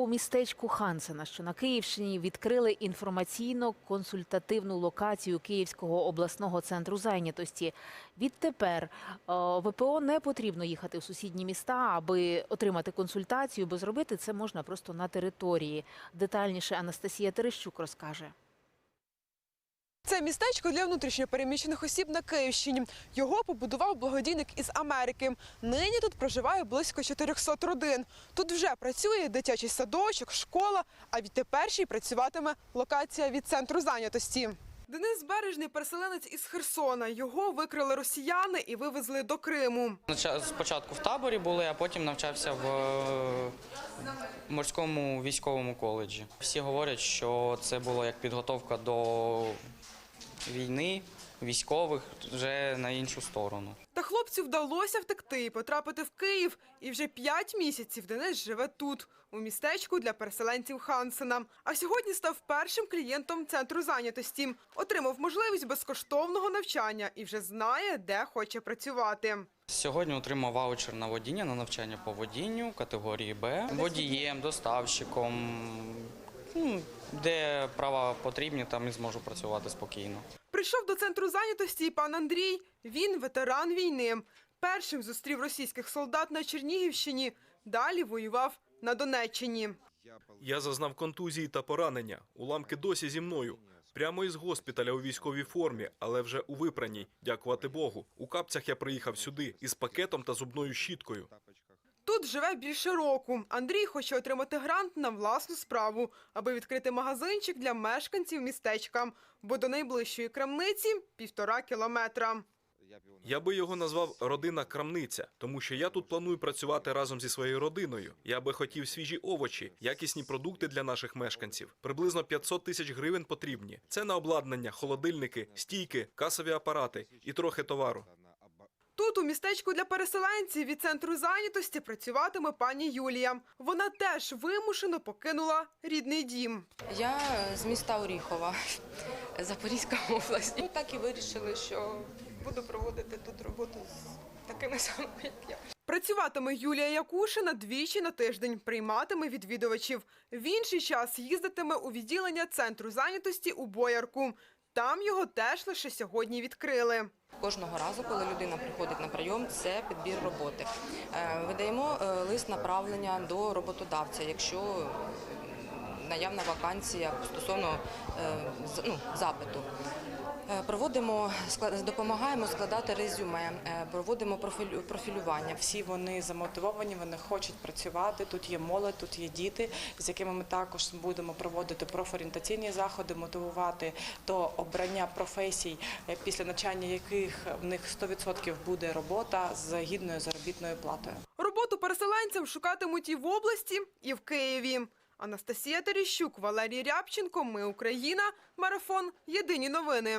У містечку Хансена, що на Київщині, відкрили інформаційно-консультативну локацію Київського обласного центру зайнятості. Відтепер е, ВПО не потрібно їхати в сусідні міста, аби отримати консультацію, бо зробити це можна просто на території. Детальніше Анастасія Терещук розкаже. Це містечко для внутрішньопереміщених осіб на Київщині. Його побудував благодійник із Америки. Нині тут проживає близько 400 родин. Тут вже працює дитячий садочок, школа, а відтепер ще й працюватиме локація від центру зайнятості. Денис Бережний переселенець із Херсона. Його викрили росіяни і вивезли до Криму. Нача- Спочатку в таборі були, а потім навчався в е, морському військовому коледжі. Всі говорять, що це було як підготовка до війни, військових вже на іншу сторону. Та хлопцю вдалося втекти і потрапити в Київ. І вже п'ять місяців Денис живе тут, у містечку для переселенців Хансена. А сьогодні став першим клієнтом центру зайнятості. Отримав можливість безкоштовного навчання і вже знає, де хоче працювати. Сьогодні отримав ваучер на водіння, на навчання по водінню категорії Б, водієм, доставщиком. Де права потрібні, там і зможу працювати спокійно. Прийшов до центру зайнятості і пан Андрій. Він ветеран війни. Першим зустрів російських солдат на Чернігівщині. Далі воював на Донеччині. Я зазнав контузії та поранення. Уламки досі зі мною. Прямо із госпіталя у військовій формі, але вже у випраній. Дякувати Богу. У капцях я приїхав сюди із пакетом та зубною щіткою. Тут живе більше року. Андрій хоче отримати грант на власну справу, аби відкрити магазинчик для мешканців містечка, бо до найближчої крамниці півтора кілометра. Я би його назвав родина крамниця, тому що я тут планую працювати разом зі своєю родиною. Я би хотів свіжі овочі, якісні продукти для наших мешканців. Приблизно 500 тисяч гривень потрібні. Це на обладнання, холодильники, стійки, касові апарати і трохи товару. Тут у містечку для переселенців від центру зайнятості працюватиме пані Юлія. Вона теж вимушено покинула рідний дім. Я з міста Оріхова, Запорізька область. Ми так і вирішили, що буду проводити тут роботу з такими самими, як я. Працюватиме Юлія Якушина двічі на тиждень, прийматиме відвідувачів. В інший час їздитиме у відділення центру зайнятості у Боярку. Там його теж лише сьогодні відкрили. Кожного разу, коли людина приходить на прийом, це підбір роботи. Е, Видаємо е, лист направлення до роботодавця, якщо наявна вакансія стосовно е, ну, запиту. Е, Проводимо допомагаємо складати резюме, е, проводимо профілю- профілювання. Всі вони замотивовані, вони хочуть працювати. Тут є молодь, тут є діти, з якими ми також будемо проводити профорієнтаційні заходи, мотивувати до обрання професій, після навчання яких в них 100% буде робота з гідною заробітною платою. Роботу переселенцям шукатимуть і в області, і в Києві. Анастасія Терещук, Валерій Рябченко. Ми Україна. Марафон. Єдині новини.